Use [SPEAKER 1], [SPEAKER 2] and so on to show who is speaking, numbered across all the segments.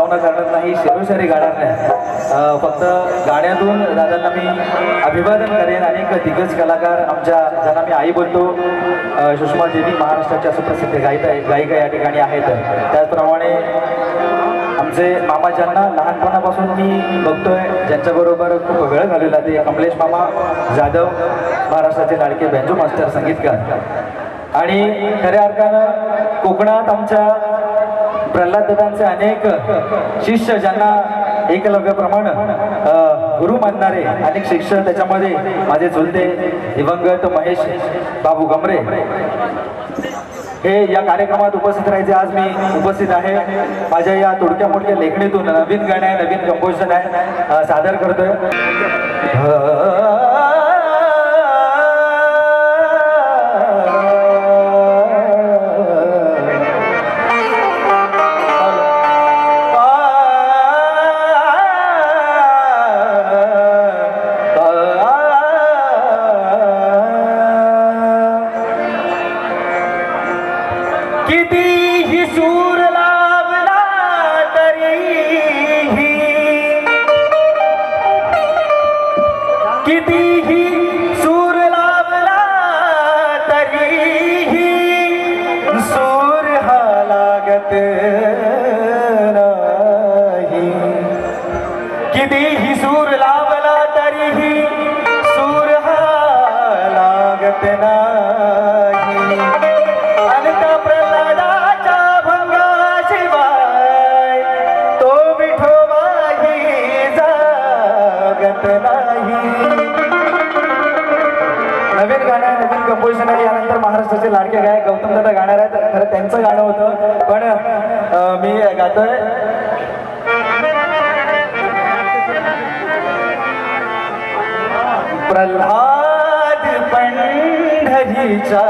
[SPEAKER 1] जास्त करणार नाही शेरोशारी गाणार नाही. फक्त गाण्यातून दादांना मी अभिवादन करेन अनेक दिग्गज कलाकार आमच्या ज्यांना मी आई बोलतो सुषमा देवी महाराष्ट्राच्या सुप्रसिद्ध गायिका गायिका या ठिकाणी आहेत. त्याचप्रमाणे आमचे मामा ज्यांना लहानपणापासून मी बघतोय ज्यांच्याबरोबर खूप वेळ घालवला ते कमलेश मामा जाधव महाराष्ट्राचे लाडके बेंजो मास्टर संगीतकार. आणि खऱ्या अर्थानं कोकणात आमच्या प्रल्हाद दादांचे अनेक शिष्य ज्यांना एकलव्याप्रमाणे गुरु मानणारे अनेक शिक्षण त्याच्यामध्ये माझे झुलते दिवंगत महेश बाबू गमरे हे या कार्यक्रमात उपस्थित राहायचे. आज मी उपस्थित आहे. माझ्या या तोडक्या मोडक्या लेखणीतून नवीन गाणे आहे नवीन कंपोजिशन आहे सादर करतोय. जागत नाही. नवीन गाणं आहे नवीन कंपोजिशन आहे. यानंतर महाराष्ट्राचे लाडके गायक गौतम दादा गाणार आहेत. खरं त्यांचं गाणं होतं. पण मी गातोय. प्रल्हाद पंढरीचा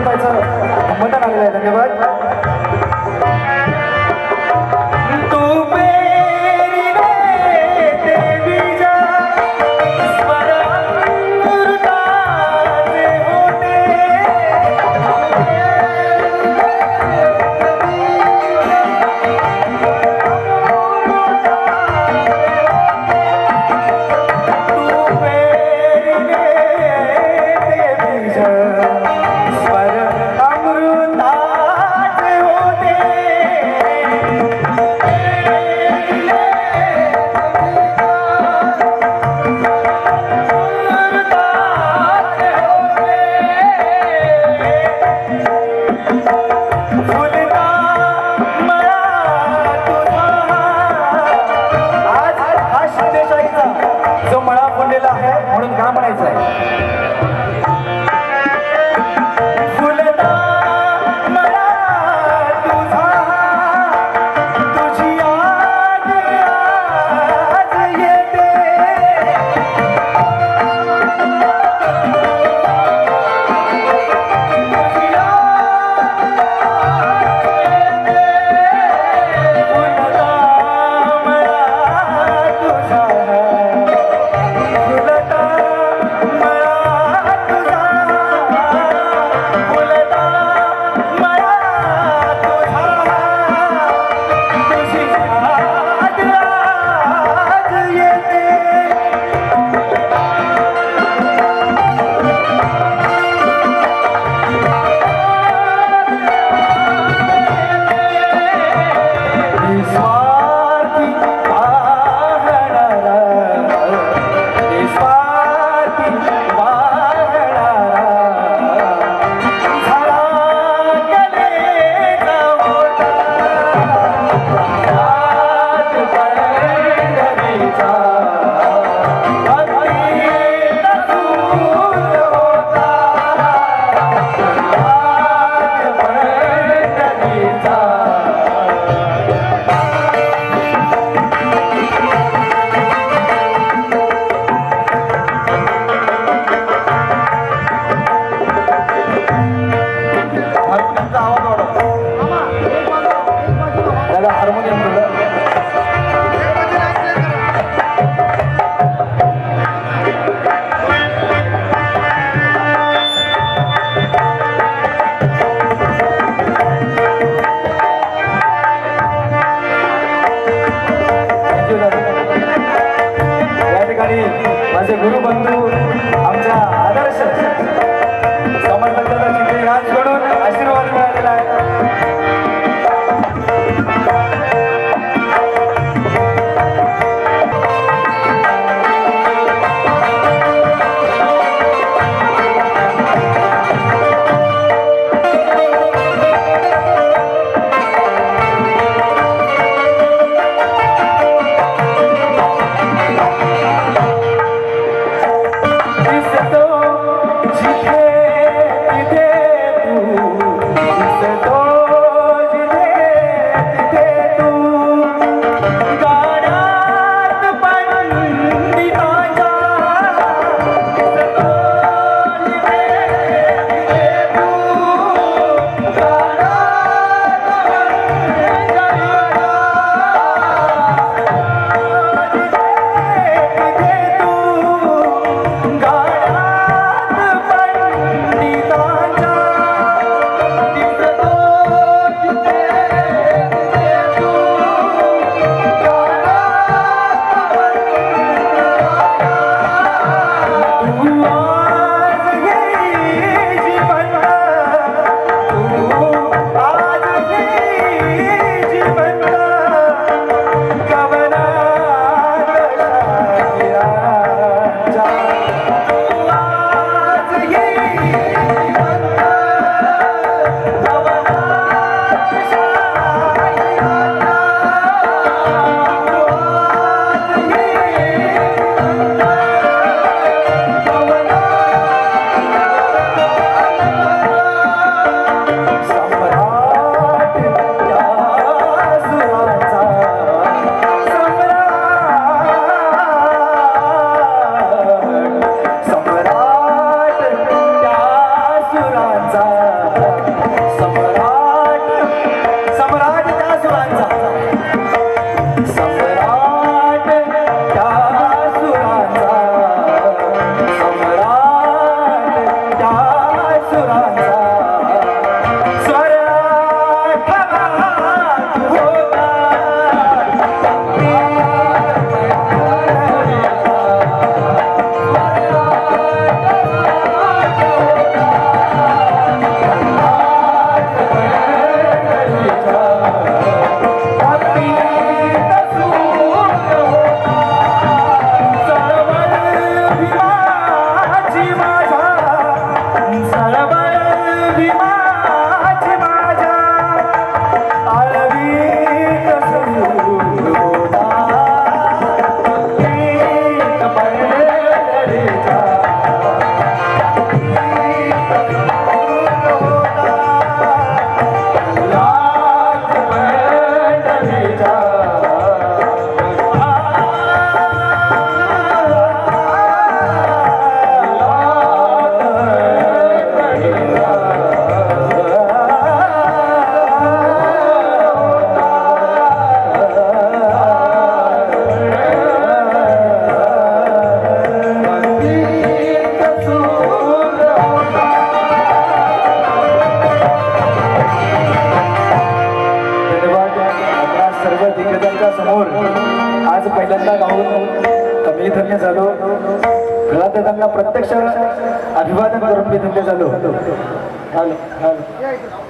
[SPEAKER 1] अरुणताईचं आलेलं आहे. धन्यवाद. Bye. त्यांना प्रत्यक्ष अभिवादन करून मी धन्य झालो हॅलो. हॅलो.